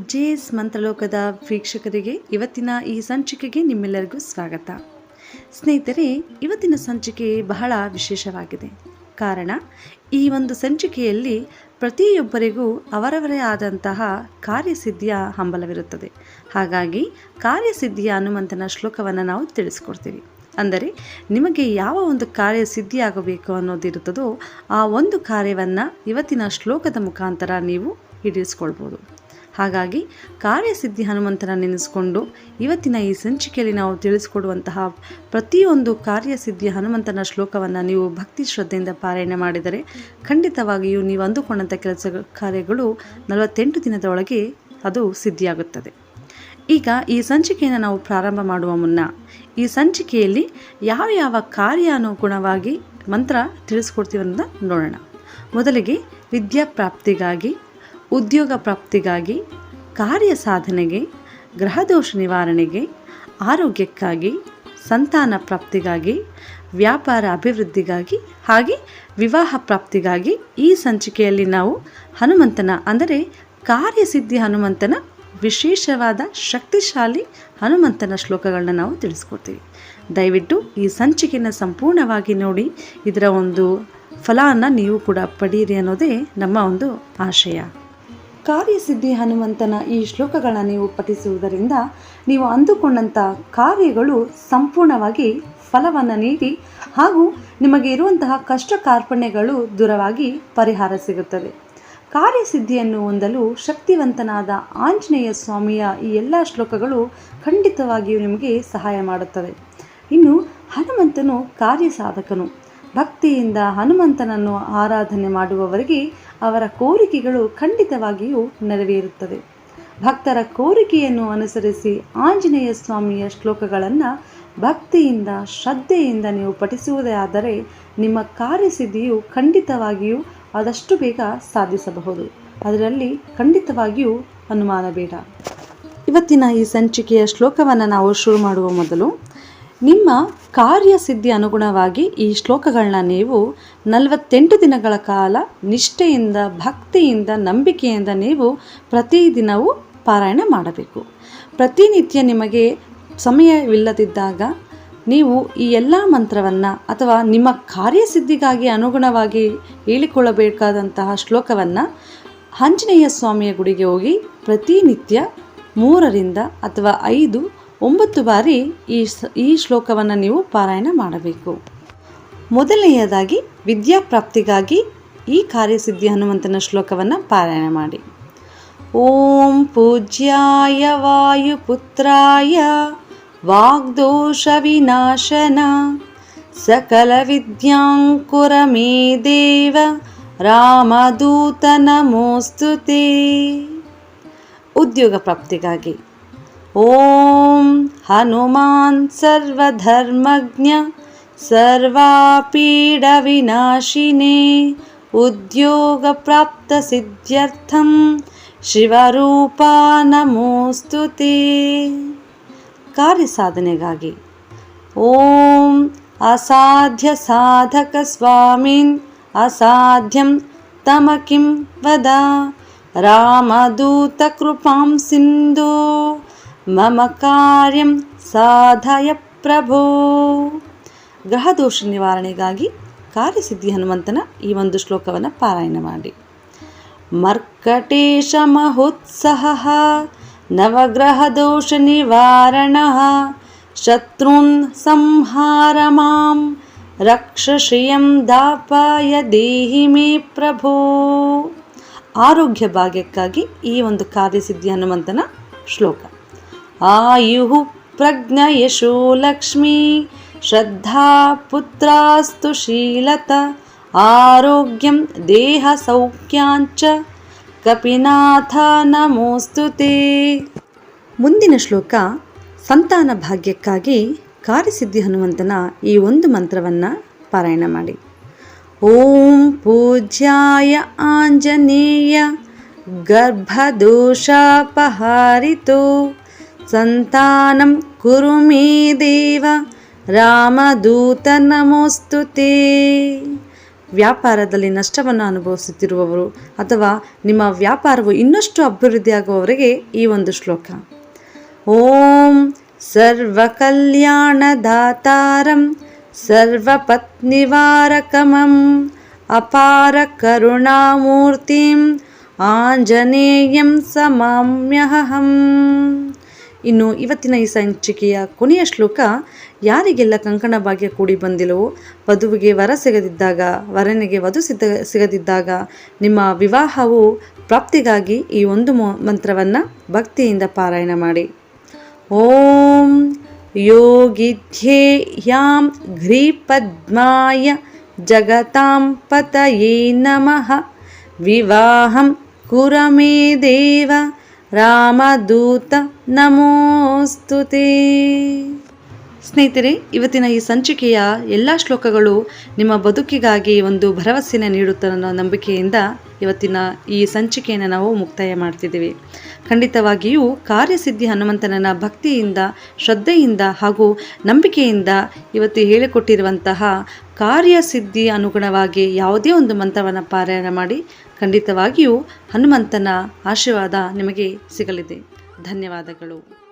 J S ಮಂತ್ರಲೋಕದ ವೀಕ್ಷಕರಿಗೆ ಇವತ್ತಿನ ಈ ಸಂಚಿಕೆಗೆ ನಿಮ್ಮೆಲ್ಲರಿಗೂ ಸ್ವಾಗತ. ಸ್ನೇಹಿತರೆ, ಇವತ್ತಿನ ಸಂಚಿಕೆ ಬಹಳ ವಿಶೇಷವಾಗಿದೆ. ಕಾರಣ, ಈ ಒಂದು ಸಂಚಿಕೆಯಲ್ಲಿ ಪ್ರತಿಯೊಬ್ಬರಿಗೂ ಅವರವರೇ ಆದಂತಹ ಕಾರ್ಯಸಿದ್ಧಿಯ ಹಂಬಲವಿರುತ್ತದೆ. ಹಾಗಾಗಿ, ಕಾರ್ಯಸಿದ್ಧಿಯ ಹನುಮಂತನ ಶ್ಲೋಕವನ್ನು ನಾವು ತಿಳಿಸ್ಕೊಡ್ತೀವಿ. ಅಂದರೆ, ನಿಮಗೆ ಯಾವ ಒಂದು ಕಾರ್ಯ ಸಿದ್ಧಿಯಾಗಬೇಕು ಅನ್ನೋದಿರುತ್ತದೋ, ಆ ಒಂದು ಕಾರ್ಯವನ್ನು ಇವತ್ತಿನ ಶ್ಲೋಕದ ಮುಖಾಂತರ ನೀವು ಈಡೇರಿಸ್ಕೊಳ್ಬೋದು ಹಾಗಾಗಿ ಕಾರ್ಯಸಿದ್ಧಿ ಹನುಮಂತನ ನೆನೆಸಿಕೊಂಡು ಇವತ್ತಿನ ಈ ಸಂಚಿಕೆಯಲ್ಲಿ ನಾವು ತಿಳಿಸಿಕೊಡುವಂತಹ ಪ್ರತಿಯೊಂದು ಕಾರ್ಯಸಿದ್ಧಿ ಹನುಮಂತನ ಶ್ಲೋಕವನ್ನು ನೀವು ಭಕ್ತಿ ಶ್ರದ್ಧೆಯಿಂದ ಪಾರಾಯಣ ಮಾಡಿದರೆ ಖಂಡಿತವಾಗಿಯೂ ನೀವು ಅಂದುಕೊಂಡಂಥ ಕೆಲಸ ಕಾರ್ಯಗಳು ನಲವತ್ತೆಂಟು ದಿನದ ಒಳಗೆ ಅದು ಸಿದ್ಧಿಯಾಗುತ್ತದೆ. ಈಗ ಈ ಸಂಚಿಕೆಯನ್ನು ನಾವು ಪ್ರಾರಂಭ ಮಾಡುವ ಮುನ್ನ ಈ ಸಂಚಿಕೆಯಲ್ಲಿ ಯಾವ ಯಾವ ಕಾರ್ಯಾನುಗುಣವಾಗಿ ಮಂತ್ರ ತಿಳಿಸ್ಕೊಡ್ತೀವಿ ಅನ್ನೋದನ್ನ ನೋಡೋಣ. ಮೊದಲಿಗೆ ವಿದ್ಯಾಪ್ರಾಪ್ತಿಗಾಗಿ ಉದ್ಯೋಗ ಪ್ರಾಪ್ತಿಗಾಗಿ, ಕಾರ್ಯ ಸಾಧನೆಗೆ, ಗ್ರಹದೋಷ ನಿವಾರಣೆಗೆ, ಆರೋಗ್ಯಕ್ಕಾಗಿ, ಸಂತಾನ ಪ್ರಾಪ್ತಿಗಾಗಿ, ವ್ಯಾಪಾರ ಅಭಿವೃದ್ಧಿಗಾಗಿ ಹಾಗೆ ವಿವಾಹ ಪ್ರಾಪ್ತಿಗಾಗಿ ಈ ಸಂಚಿಕೆಯಲ್ಲಿ ನಾವು ಹನುಮಂತನ, ಅಂದರೆ ಕಾರ್ಯಸಿದ್ಧಿ ಹನುಮಂತನ ವಿಶೇಷವಾದ ಶಕ್ತಿಶಾಲಿ ಹನುಮಂತನ ಶ್ಲೋಕಗಳನ್ನ ನಾವು ತಿಳಿಸ್ಕೊಡ್ತೀವಿ. ದಯವಿಟ್ಟು ಈ ಸಂಚಿಕೆಯನ್ನು ಸಂಪೂರ್ಣವಾಗಿ ನೋಡಿ, ಇದರ ಒಂದು ಫಲವನ್ನು ನೀವು ಕೂಡ ಪಡೀರಿ ಅನ್ನೋದೇ ನಮ್ಮ ಒಂದು ಆಶಯ. ಕಾರ್ಯಸಿದ್ಧಿ ಹನುಮಂತನ ಈ ಶ್ಲೋಕಗಳನ್ನು ನೀವು ಪಠಿಸುವುದರಿಂದ ನೀವು ಅಂದುಕೊಂಡಂಥ ಕಾರ್ಯಗಳು ಸಂಪೂರ್ಣವಾಗಿ ಫಲವನ್ನು ನೀಡಿ ಹಾಗೂ ನಿಮಗೆ ಇರುವಂತಹ ಕಷ್ಟ ಕಾರ್ಪಣ್ಯಗಳು ದೂರವಾಗಿ ಪರಿಹಾರ ಸಿಗುತ್ತದೆ ಕಾರ್ಯಸಿದ್ಧಿಯನ್ನು ಹೊಂದಲು ಶಕ್ತಿವಂತನಾದ ಆಂಜನೇಯ ಸ್ವಾಮಿಯ ಈ ಎಲ್ಲ ಶ್ಲೋಕಗಳು ಖಂಡಿತವಾಗಿಯೂ ನಿಮಗೆ ಸಹಾಯ ಮಾಡುತ್ತವೆ. ಇನ್ನು ಹನುಮಂತನು ಕಾರ್ಯ ಸಾಧಕನು ಭಕ್ತಿಯಿಂದ ಹನುಮಂತನನ್ನು ಆರಾಧನೆ ಮಾಡುವವರಿಗೆ ಅವರ ಕೋರಿಕೆಗಳು ಖಂಡಿತವಾಗಿಯೂ ನೆರವೇರುತ್ತದೆ ಭಕ್ತರ ಕೋರಿಕೆಯನ್ನು ಅನುಸರಿಸಿ ಆಂಜನೇಯ ಸ್ವಾಮಿಯ ಶ್ಲೋಕಗಳನ್ನು ಭಕ್ತಿಯಿಂದ, ಶ್ರದ್ಧೆಯಿಂದ ನೀವು ಪಠಿಸುವುದೇ ಆದರೆ ನಿಮ್ಮ ಕಾರ್ಯಸಿದ್ಧಿಯು ಖಂಡಿತವಾಗಿಯೂ ಆದಷ್ಟು ಬೇಗ ಸಾಧಿಸಬಹುದು. ಅದರಲ್ಲಿ ಖಂಡಿತವಾಗಿಯೂ ಅನುಮಾನ ಬೇಡ. ಇವತ್ತಿನ ಈ ಸಂಚಿಕೆಯ ಶ್ಲೋಕವನ್ನು ನಾವು ಶುರು ಮಾಡುವ ಮೊದಲು ನಿಮ್ಮ ಕಾರ್ಯಸಿದ್ಧಿ ಅನುಗುಣವಾಗಿ ಈ ಶ್ಲೋಕಗಳನ್ನ ನೀವು ನಲವತ್ತೆಂಟು ದಿನಗಳ ಕಾಲ ನಿಷ್ಠೆಯಿಂದ, ಭಕ್ತಿಯಿಂದ, ನಂಬಿಕೆಯಿಂದ ನೀವು ಪ್ರತಿದಿನವೂ ಪಾರಾಯಣ ಮಾಡಬೇಕು. ಪ್ರತಿನಿತ್ಯ ನಿಮಗೆ ಸಮಯವಿಲ್ಲದಿದ್ದಾಗ ನೀವು ಈ ಎಲ್ಲ ಮಂತ್ರವನ್ನು ಅಥವಾ ನಿಮ್ಮ ಕಾರ್ಯಸಿದ್ಧಿಗಾಗಿ ಅನುಗುಣವಾಗಿ ಹೇಳಿಕೊಳ್ಳಬೇಕಾದಂತಹ ಶ್ಲೋಕವನ್ನು ಆಂಜನೇಯ ಸ್ವಾಮಿಯ ಗುಡಿಗೆ ಹೋಗಿ ಪ್ರತಿನಿತ್ಯ ಮೂರರಿಂದ ಅಥವಾ ಐದು ಒಂಬತ್ತು ಬಾರಿ ಈ ಈ ಶ್ಲೋಕವನ್ನು ನೀವು ಪಾರಾಯಣ ಮಾಡಬೇಕು. ಮೊದಲನೆಯದಾಗಿ ವಿದ್ಯಾಪ್ರಾಪ್ತಿಗಾಗಿ ಈ ಕಾರ್ಯಸಿದ್ಧಿ ಹನುಮಂತನ ಶ್ಲೋಕವನ್ನು ಪಾರಾಯಣ ಮಾಡಿ. ಓಂ ಪೂಜ್ಯಾಯ ವಾಯುಪುತ್ರಾಯ ವಾಗ್ದೋಷ ವಿನಾಶನ ಸಕಲ ವಿದ್ಯಾಂಕುರ ಮೇ ದೇವ ರಾಮದೂತ ನಮೋಸ್ತುತೆ. ಉದ್ಯೋಗ ಪ್ರಾಪ್ತಿಗಾಗಿ ಓಂ ಹನುಮಾನ್ ಸರ್ವಧರ್ಮಜ್ಞ ಸರ್ವಾಪೀಡವಿನಾಶಿನೇ ಉದ್ಯೋಗಪ್ರಾಪ್ತಸಿದ್ಧ್ಯರ್ಥಂ ಶಿವರೂಪ ನಮೋಸ್ತುತೆ ಕಾರ್ಯಸಾಧನೆಗಾಗಿ ಓಂ ಅಸಾಧ್ಯ ಸಾಧಕ ಸ್ವಾಮಿನ್ ಅಸಾಧ್ಯಂ ತಮ ಕಿಂ ವದ ರಾಮದೂತ ಕೃಪಾಂ ಸಿಂಧು ಮಮ ಕಾರ್ಯಂ ಸಾಧಯ ಪ್ರಭೋ ಗ್ರಹದೋಷ ನಿವಾರಣೆಗಾಗಿ ಕಾರ್ಯಸಿದ್ಧಿ ಹನುಮಂತನ ಈ ಒಂದು ಶ್ಲೋಕವನ್ನು ಪಾರಾಯಣ ಮಾಡಿ. ಮರ್ಕಟೇಶ ಮಹೋತ್ಸಹ ನವಗ್ರಹದೋಷ ನಿವಾರಣ ಶತ್ರುನ್ ಸಂಹಾರ ಮಾಂ ರಕ್ಷ ಶ್ರಿಯಂ ದಾಪಾಯ ದೇಹಿ ಮೇ ಪ್ರಭೋ। ಆರೋಗ್ಯ ಭಾಗ್ಯಕ್ಕಾಗಿ ಈ ಒಂದು ಕಾರ್ಯಸಿದ್ಧಿ ಹನುಮಂತನ ಶ್ಲೋಕ. ಆಯು ಪ್ರಜ್ಞಯಶೋ ಲಕ್ಷ್ಮೀ ಶ್ರದ್ಧಾ ಪುತ್ರಾಸ್ತು ಶೀಲತ, ಆರೋಗ್ಯಂ ದೇಹ ಸೌಖ್ಯಾಂಚ, ಕಪಿನಾಥ ನಮೋಸ್ತುತೆ ಮುಂದಿನ ಶ್ಲೋಕ, ಸಂತಾನ ಭಾಗ್ಯಕ್ಕಾಗಿ ಕಾರ್ಯಸಿದ್ಧಿ ಹನುಮಂತನ ಈ ಒಂದು ಮಂತ್ರವನ್ನು ಪಾರಾಯಣ ಮಾಡಿ. ಓಂ ಪೂಜ್ಯಾಯ ಆಂಜನೇಯ, ಗರ್ಭದೋಷಾಪಹಾರಿತೋ. ಸಂತಾನಂ ಕುರು ಮೇ ದೇವ ರಾಮದೂತ ನಮೋಸ್ತುತಿ ವ್ಯಾಪಾರದಲ್ಲಿ ನಷ್ಟವನ್ನು ಅನುಭವಿಸುತ್ತಿರುವವರು ಅಥವಾ ನಿಮ್ಮ ವ್ಯಾಪಾರವು ಇನ್ನಷ್ಟು ಅಭಿವೃದ್ಧಿಯಾಗುವವರಿಗೆ ಈ ಒಂದು ಶ್ಲೋಕ. ಓಂ ಸರ್ವಕಲ್ಯಾಣದಾತಾರಂ ಸರ್ವಪತ್ನಿವಾರಕಮಂ ಅಪಾರ ಕರುಣಾಮೂರ್ತಿಂ ಆಂಜನೇಯಂ ಸಮಾಮ್ಯಹಂ ಇನ್ನು ಇವತ್ತಿನ ಈ ಸಂಚಿಕೆಯ ಕೊನೆಯ ಶ್ಲೋಕ, ಯಾರಿಗೆಲ್ಲ ಕಂಕಣ ಭಾಗ್ಯ ಕೂಡಿ ಬಂದಿಲ್ಲವೋ, ವಧುವಿಗೆ ವರ ಸಿಗದಿದ್ದಾಗ, ವರನಿಗೆ ವಧು ಸಿಗದಿದ್ದಾಗ, ನಿಮ್ಮ ವಿವಾಹವು ಪ್ರಾಪ್ತಿಗಾಗಿ ಈ ಒಂದು ಮಂತ್ರವನ್ನು ಭಕ್ತಿಯಿಂದ ಪಾರಾಯಣ ಮಾಡಿ. ಓಂ ಯೋಗಿಧ್ಯೆ ಯಾಂ ಘ್ರೀಪದ್ಮಾಯ ಜಗತಾಂ ಪತಯೇ ನಮಃ. ವಿವಾಹಂ ಕುರಮೇ ದೇವ ರಾಮದೂತ ನಮೋಸ್ತುತಿ ಸ್ನೇಹಿತರೆ, ಇವತ್ತಿನ ಈ ಸಂಚಿಕೆಯ ಎಲ್ಲ ಶ್ಲೋಕಗಳು ನಿಮ್ಮ ಬದುಕಿಗಾಗಿ ಒಂದು ಭರವಸೆಯನ್ನು ನೀಡುತ್ತ ಅನ್ನೋ ನಂಬಿಕೆಯಿಂದ ಇವತ್ತಿನ ಈ ಸಂಚಿಕೆಯನ್ನು ನಾವು ಮುಕ್ತಾಯ ಮಾಡ್ತಿದ್ದೀವಿ. ಖಂಡಿತವಾಗಿಯೂ ಕಾರ್ಯಸಿದ್ಧಿ ಹನುಮಂತನನ್ನು ಭಕ್ತಿಯಿಂದ, ಶ್ರದ್ಧೆಯಿಂದ ಹಾಗೂ ನಂಬಿಕೆಯಿಂದ ಇವತ್ತು ಹೇಳಿಕೊಟ್ಟಿರುವಂತಹ ಕಾರ್ಯಸಿದ್ಧಿ ಅನುಗುಣವಾಗಿ ಯಾವುದೇ ಒಂದು ಮಂತ್ರವನ್ನು ಪಾರಾಯಣ ಮಾಡಿ ಖಂಡಿತವಾಗಿಯೂ ಹನುಮಂತನ ಆಶೀರ್ವಾದ ನಿಮಗೆ ಸಿಗಲಿದೆ. ಧನ್ಯವಾದಗಳು.